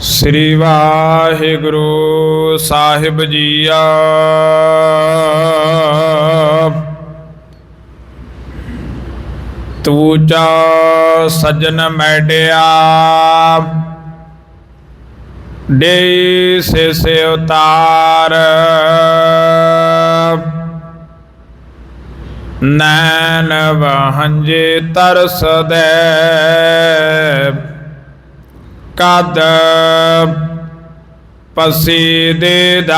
ਸ੍ਰੀ ਵਾਹਿਗੁਰੂ ਸਾਹਿਬ ਜੀਆ ਤੂੰ ਚਾ ਸਜਨ ਮੈਡਿਆ। ਡੇ ਸੇ ਸੇ ਉਤਾਰ। ਨੈਣ ਵਹੰਜੇ ਤਰਸਦੈ, ਕਦ ਪਸੀ ਦੇਦਾਰ।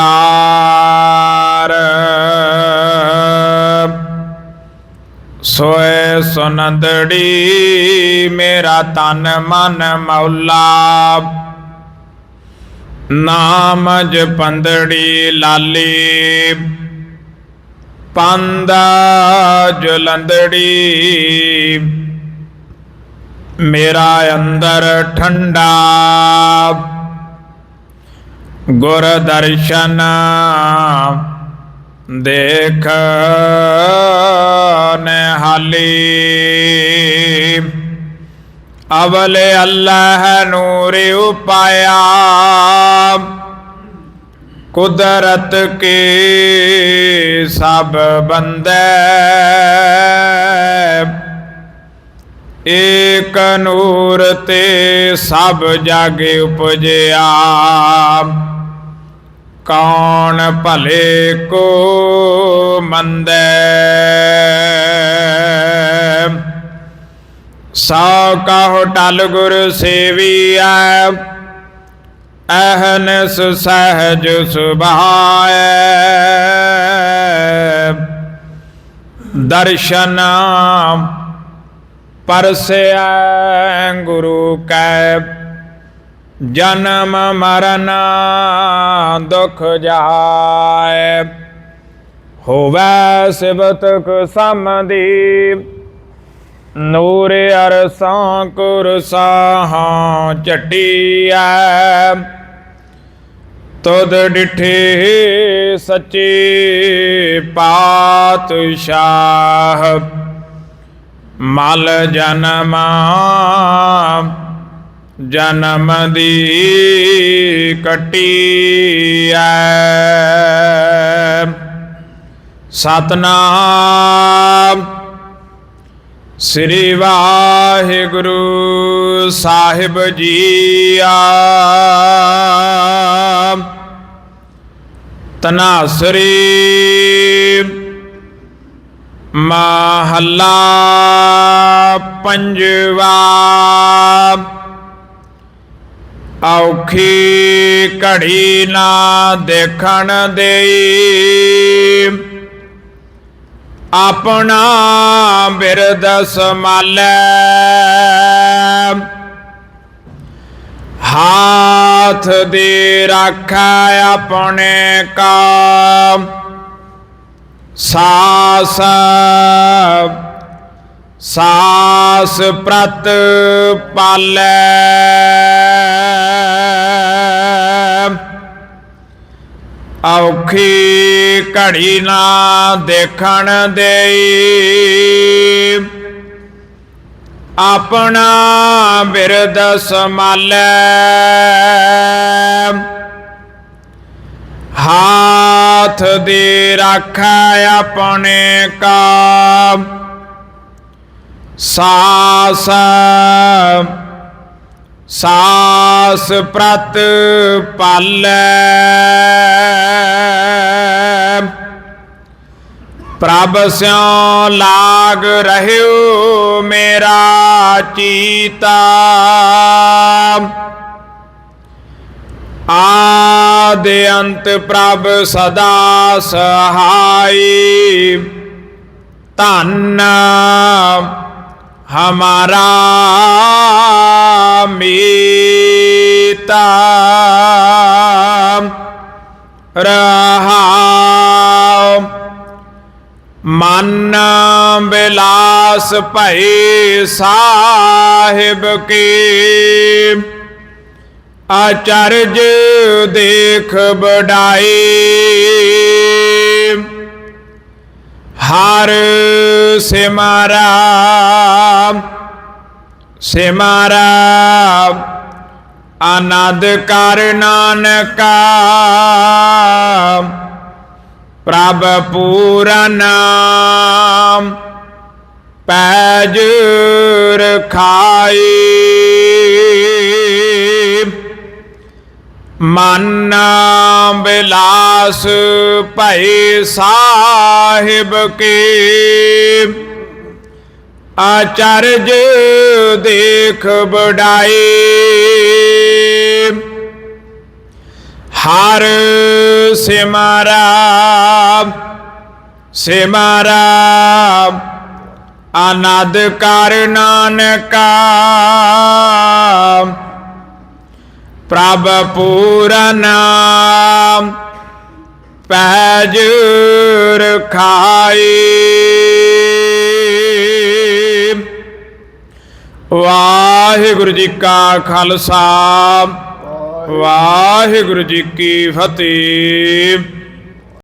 ਸੋਏ ਸੁਨੰਦੜੀ ਮੇਰਾ ਤਨ ਮਨ ਮੌਲਾ, ਨਾਮ ਜਪੰਦੜੀ ਲਾਲੀ। ਪਾਂਦਾ ਜਲੰਦੜੀ ਮੇਰਾ ਅੰਦਰ ਠੰਡਾ। ਗੁਰ ਦਰਸ਼ਨ ਦੇਖ ਨਿਹਾਲੀ। ਅਵਲੇ ਅੱਲਾਹ ਨੂਰ ਉਪਾਇਆ। ਕੁਦਰਤ ਕੇ ਸਭ ਬੰਦੇ? ਏਕ ਨੂਰ ਤੇ ਸਭ ਜਗ ਉਪਜਿਆ। ਕੌਣ ਭਲੇ ਕੋ ਮੰਦੈ? ਸੋ ਕਹੋ ਟਲ ਗੁਰ ਸੇਵੀਐ। ਅਹਨਸ ਸਹਜ ਸੁਭਾਏ। ਦਰਸ਼ਨ ਪਰਸਿਆ ਗੁਰੂ ਕੈ, ਜਨਮ ਮਰਨ ਦੁਖ ਜਾਏ। ਹੋਵੇ ਸਿਵਤਕ ਸਮਦੀ ਨੂਰ ਅਰਸਾਂ ਕੁਰਸਾਹਾਂ ਝਟੀਐ ਤੁਧ ਡਿਠੇ ਸੱਚੇ ਪਾਤਸ਼ਾਹ। ਮਲ ਜਨਮ ਜਨਮ ਦੀ ਕਟੀ ਐ ਸਤਨਾਮ ਸ੍ਰੀ ਵਾਹਿਗੁਰੂ ਸਾਹਿਬ ਜੀ ਆ। ਤਨਾਸਰੀ ਮਹੱਲਾ ਪੰਜਵਾ। ਔਖੀ ਘੜੀ ਨਾ ਦੇਖਣ ਦੇਈ। ਆਪਣਾ ਬਿਰਦ ਸਮਾਲੈ ਹਾਥ ਦੇ ਰੱਖਾ ਆਪਣੇ ਕਾ ਸਾਸ ਸਾਸ ਪ੍ਰਤ ਪਾਲੈ। ਔਖੀ ਘੜੀ ਨਾ ਦੇਖਣ ਦੇਈ। ਆਪਣਾ ਬਿਰਦ ਸਮਾਲੈ ਹਾਥ ਦੇ ਰੱਖੈ ਆਪਣੇ ਕਾ। ਸਾਸ ਸਾਸ ਪ੍ਰਤ ਪਾਲੈ। ਪ੍ਰਭ ਸਿਉ ਲਾਗ ਰਹਿਓ ਮੇਰਾ ਚੀਤਾ। ਆਦ ਅੰਤ ਪ੍ਰਭ ਸਦਾ ਸਹਾਈ। ਧੰਨ ਹਮਾਰਾ ਮੀਤਾ ਰਹਾਉ ਮਨ ਬਿਲਾਸ ਭਈ ਸਾਹਿਬ ਕੀ ਅਚਰਜ ਦੇਖ ਬੜਾਈ ਹਰ ਸਿਮਰਾ ਸਿਮਰਾ ਆਨੰਦ ਕਰ ਨਾਨਕਾ। ਪ੍ਰਭ ਪੂਰਨ ਪੈਜ ਰਖਾਈ ਮਨ ਬਿਲਾਸ ਭਈ ਸਾਹਿਬ ਕੇ। ਆਚਰਜ ਦੇਖ ਬੜਾਈ ਹਰ ਸਿਮਰਾ ਸਿਮਰਾ ਆਨੰਦ ਕਰ ਨਾਨਕਾ। ਪ੍ਰਭ ਪੂਰਨ ਪੈਜ ਰਖਾਈ। ਵਾਹਿਗੁਰੂ ਜੀ ਕਾ ਖਾਲਸਾ ਵਾਹਿਗੁਰੂ ਜੀ ਕੀ ਫਤਿਹ।